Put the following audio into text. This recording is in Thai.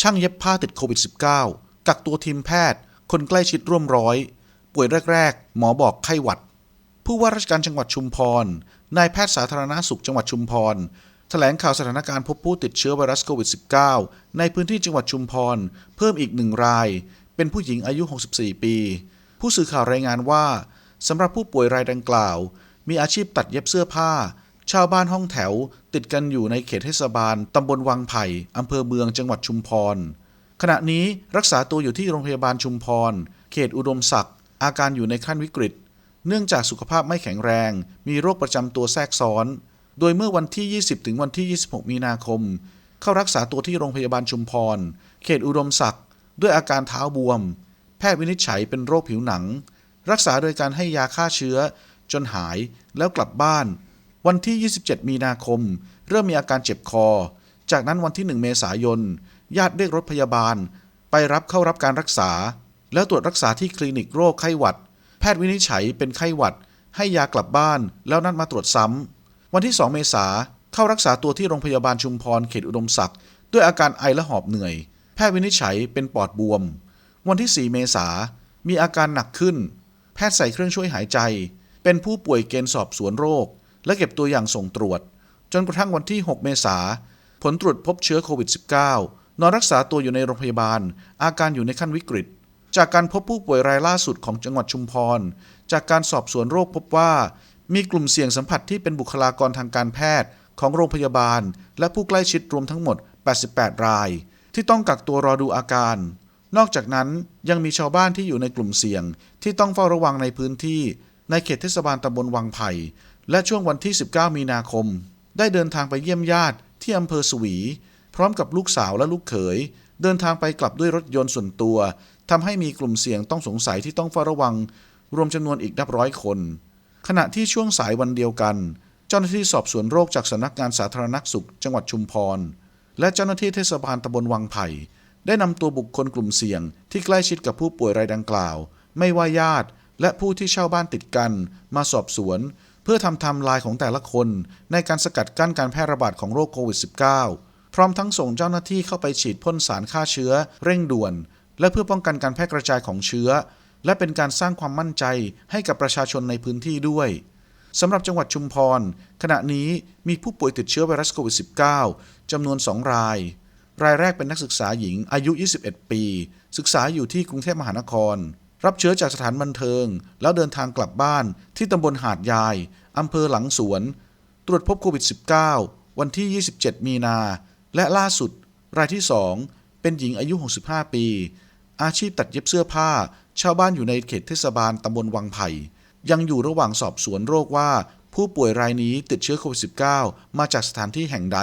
ช่างเย็บผ้าติดโควิด -19 กักตัวทีมแพทย์ คนใกล้ชิดร่วมร้อย ป่วยแรก ๆ หมอบอกไข้หวัด ผู้ว่าราชการจังหวัดชุมพร นายแพทย์สาธารณาสุขจังหวัดชุมพรแถลงข่าวสถานการณ์พบผู้ติดเชื้อไวรัสโควิด -19 ในพื้นที่จังหวัดชุมพร เพิ่มอีกหนึ่งราย เป็นผู้หญิงอายุ 64 ปี ผู้สื่อข่าวรายงานว่าสำหรับผู้ป่วยรายดังกล่าว มีอาชีพตัดเย็บเสื้อผ้า ชาวบ้านห้องแถว ติดกันอยู่ในเขตเทศบาลตำบลวังไผ่อำเภอเมืองจังหวัดชุมพร ขณะนี้รักษาตัวอยู่ที่โรงพยาบาลชุมพร เขตอุดมศักดิ์อาการอยู่ในขั้นวิกฤต เนื่องจากสุขภาพไม่แข็งแรง มีโรคประจำตัวแทรกซ้อน โดยเมื่อวันที่ 20 ถึงวันที่ 26 มีนาคม เข้ารักษาตัวที่โรงพยาบาลชุมพร เขตอุดมศักดิ์ด้วยอาการเท้าบวม แพทย์วินิจฉัยเป็นโรคผิวหนัง รักษาโดยการให้ยาฆ่าเชื้อ จนหายแล้วกลับบ้าน วันที่ 27 มีนาคม เริ่มมีอาการเจ็บคอ จากนั้นวันที่ 1 เมษายน ญาติเรียกรถพยาบาล ไปรับเข้ารับการรักษา แล้วตรวจรักษาที่คลินิกโรคไข้หวัด แพทย์วินิจฉัยเป็นไข้หวัด ให้ยากลับบ้าน แล้วนัดมาตรวจซ้ำ วันที่ 2 เมษาเข้ารักษาตัวที่โรงพยาบาลชุมพรเขตอุดมศักดิ์ด้วยอาการไอและหอบเหนื่อย แพทย์วินิจฉัยเป็นปอดบวม วันที่ 4 เมษามีอาการหนักขึ้น แพทย์ใส่เครื่องช่วยหายใจ เป็นผู้ป่วยเกณฑ์สอบสวนโรค และเก็บตัวอย่างส่งตรวจ จนกระทั่งวันที่ 6 เมษาผลตรวจพบเชื้อโควิด -19 นอนรักษาตัวอยู่ในโรงพยาบาล อาการอยู่ในขั้นวิกฤต จากการพบผู้ป่วยรายล่าสุดของจังหวัดชุมพร จากการสอบสวนโรคพบว่า มีกลุ่มเสี่ยงสัมผัสที่เป็นบุคลากรทางการแพทย์ ของโรงพยาบาล และผู้ใกล้ชิดรวมทั้งหมด 88 ราย ที่ต้องกักตัวรอดูอาการ นอกจากนั้นยังมีชาวบ้านที่อยู่ในกลุ่มเสี่ยง ที่ต้องเฝ้าระวังในพื้นที่ ในเขตเทศบาลตำบลวังไผ่ และช่วงวันที่ 19 มีนาคม ได้เดินทางไปเยี่ยมญาติที่อำเภอสวี พร้อมกับลูกสาวและลูกเขย เดินทางไปกลับด้วยรถยนต์ส่วนตัวทำให้มีกลุ่มเสี่ยงต้องสงสัยที่ต้องเฝ้าระวัง รวมจำนวนอีกนับร้อยคน ขณะที่ช่วงสายวันเดียวกัน เจ้าหน้าที่สอบสวนโรคจากสำนักงานสาธารณสุข จังหวัดชุมพร และเจ้าหน้าที่เทศบาลตำบลวังไผ่ได้นำตัวบุคคลกลุ่มเสี่ยง ที่ใกล้ชิดกับผู้ป่วยรายดังกล่าว ไม่ว่าญาติ และผู้ที่เช่าบ้านติดกัน มาสอบสวน เพื่อทำไทม์ไลน์ของแต่ละคน ในการสกัดกั้นการแพร่ระบาดของโรคโควิด -19 พร้อมทั้งส่งเจ้าหน้าที่เข้าไปฉีดพ่นสารฆ่าเชื้อ เร่งด่วน และเพื่อป้องกันการแพร่กระจายของเชื้อ และเป็นการสร้างความมั่นใจให้กับประชาชนในพื้นที่ด้วยสำหรับจังหวัดชุมพร ขณะนี้มีผู้ป่วยติดเชื้อไวรัสโควิด -19 จำนวน 2 ราย รายแรกเป็นนักศึกษาหญิงอายุ 21 ปี ศึกษาอยู่ที่กรุงเทพมหานคร รับเชื้อจากสถานบันเทิง แล้วเดินทางกลับบ้านที่ตำบลหาดยายอำเภอหลังสวน ตรวจพบโควิด -19 วันที่ 27 มีนา และล่าสุด รายที่ 2 เป็นหญิงอายุ 65 ปี อาชีพตัดเย็บเสื้อผ้า ชาวบ้านอยู่ในเขตเทศบาลตำบลวังไผ่ ยังอยู่ระหว่างสอบสวนโรคว่า ผู้ป่วยรายนี้ติดเชื้อโควิด -19 มาจากสถานที่แห่งใด